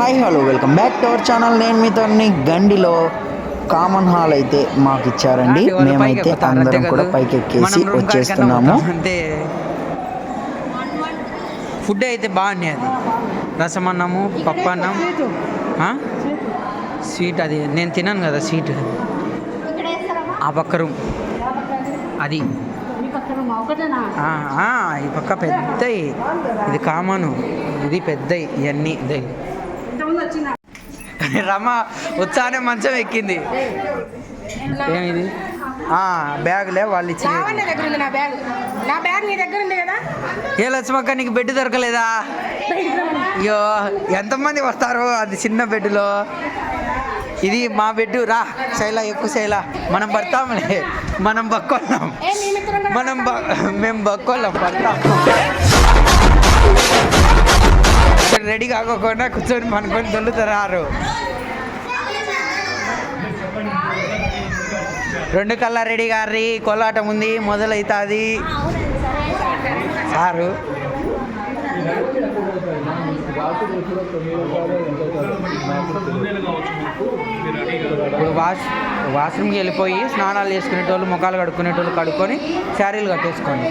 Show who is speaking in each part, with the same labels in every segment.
Speaker 1: Hi hello welcome back to our channel. నేను మీతో గండిలో common hall అయితే మాకు ఇచ్చారండి. మేమైతే అందరం కూడా? పైకి ఎక్కేసి వచ్చేస్తున్నాము.
Speaker 2: అంతే. ఫుడ్ అయితే బాగున్నాయి అది. రసం అన్నము పప్పు అన్నం? స్వీట్ అది. నేను తిన్నాను కదా స్వీట్. ఆ పక్క రూమ్. అది. ఈ పక్క పెద్దయి. ఇది కామను. ఇది పెద్దయి. ఇవన్నీ ఇదే రమ ఉత్సాహనే మంచం ఎక్కింది. ఏమిది? బ్యాగులే వాళ్ళు ఇచ్చింది.
Speaker 3: నా బ్యాగ్. నా బ్యాగ్ నీ దగ్గర ఉంది కదా?
Speaker 2: ఏ లక్ష్మక్క నీకు బెడ్ దొరకలేదా? అయ్యో ఎంతమంది వస్తారు అది చిన్న బెడ్లో? ఇది మా బెడ్ రా శైల ఎక్కువ శైల. మనం పడతాంలే. మనం బక్కొల్లాం మనం మేము బక్కొల్లాం పడతాం. రెడీ కాకోకుండా కూర్చొని మనకొని దొల్లుతారు రెండు కల్లారెడ్డి రెడీ గారి కోలాటం ఉంది మొదలవుతుంది సారు ఇప్పుడు వాష్ వాష్రూమ్కి వెళ్ళిపోయి స్నానాలు చేసుకునేటోళ్ళు ముఖాలు కడుక్కునేటోళ్ళు కడుక్కొని శారీలు కట్టేసుకోండి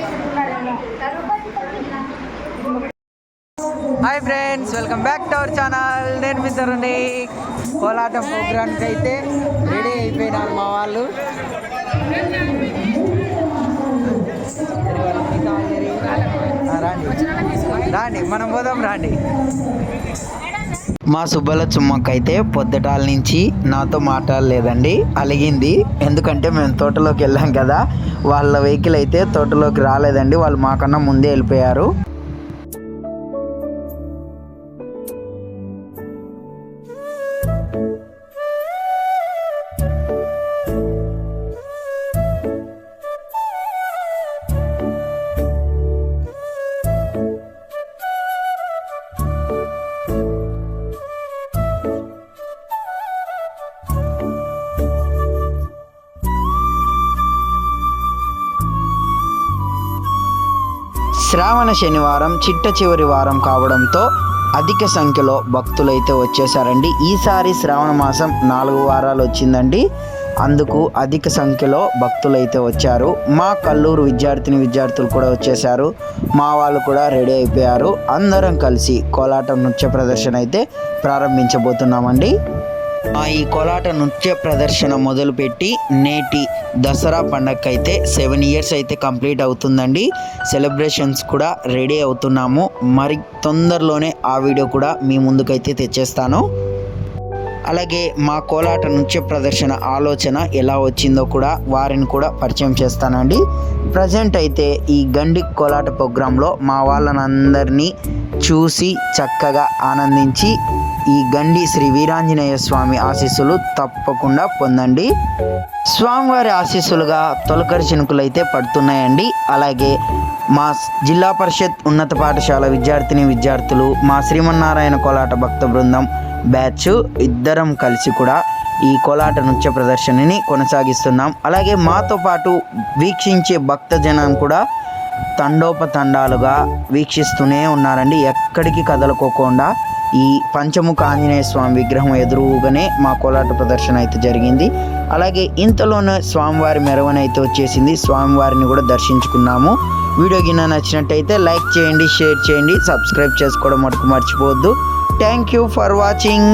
Speaker 2: hi friends welcome back to our channel నేను మీ తరుణి కోలాటం ప్రోగ్రామ్కి అయితే రెడీ అయిపోయినారు మా వాళ్ళు. రాండి మనం పోదాం రాండి.
Speaker 1: మా సుబ్బల చుమ్మక్కైతే పొద్దుటాల నుంచి నాతో మాట్లాడలేదండి అలిగింది. ఎందుకంటే మేము తోటలోకి వెళ్ళాం కదా వాళ్ళ వెహికల్ అయితే తోటలోకి రాలేదండి వాళ్ళు మాకన్నా ముందే వెళ్ళిపోయారు. శ్రావణ శనివారం చిట్ట చివరి వారం కావడంతో అధిక సంఖ్యలో భక్తులైతే వచ్చేసారండి. ఈసారి శ్రావణ మాసం నాలుగు వారాలు వచ్చిందండి. అందుకు అధిక సంఖ్యలో భక్తులైతే వచ్చారు. మా కల్లూరు విద్యార్థిని విద్యార్థులు కూడా వచ్చేసారు. మా వాళ్ళు కూడా రెడీ అయిపోయారు. అందరం కలిసి కోలాటం నృత్య ప్రదర్శన అయితే ప్రారంభించబోతున్నామండి. ఆ ఈ కోలాట నృత్య ప్రదర్శన మొదలుపెట్టి నేటి దసరా పండగకైతే సెవెన్ ఇయర్స్ అయితే కంప్లీట్ అవుతుందండి. సెలబ్రేషన్స్ కూడా రెడీ అవుతున్నాము. మరి తొందరలోనే ఆ వీడియో కూడా మీ ముందుకైతే తెచ్చేస్తాను. అలాగే మా కోలాట నృత్య ప్రదర్శన ఆలోచన ఎలా వచ్చిందో కూడా వారిని కూడా పరిచయం చేస్తానండి. ప్రజెంట్ అయితే ఈ గండి కోలాట ప్రోగ్రాంలో మా వాళ్ళనందరినీ చూసి చక్కగా ఆనందించి ఈ గండి శ్రీ వీరాంజనేయ స్వామి ఆశీస్సులు తప్పకుండా పొందండి. స్వామివారి ఆశీస్సులుగా తొలకరి చినుకులు అయితే పడుతున్నాయండి. అలాగే మా జిల్లా పరిషత్ ఉన్నత పాఠశాల విద్యార్థిని విద్యార్థులు మా శ్రీమన్నారాయణ కోలాట భక్త బృందం బ్యాచ్ ఇద్దరం కలిసి కూడా ఈ కోలాట నృత్య ప్రదర్శనని కొనసాగిస్తున్నాం. అలాగే మాతో పాటు వీక్షించే భక్త జనం కూడా తండోపతండాలుగా వీక్షిస్తూనే ఉన్నారండి. ఎక్కడికి కదలకోకుండా ఈ పంచముఖ ఆంజనేయ స్వామి విగ్రహం ఎదురుగానే మా కోలాట ప్రదర్శన అయితే జరిగింది. అలాగే ఇంతలోనే స్వామివారి మెరవన అయితే వచ్చేసింది. స్వామివారిని కూడా దర్శించుకున్నాము. వీడియో గిన్న నచ్చినట్టయితే లైక్ చేయండి షేర్ చేయండి సబ్స్క్రైబ్ చేసుకోవడం మటుకు మర్చిపోవద్దు. Thank you for watching.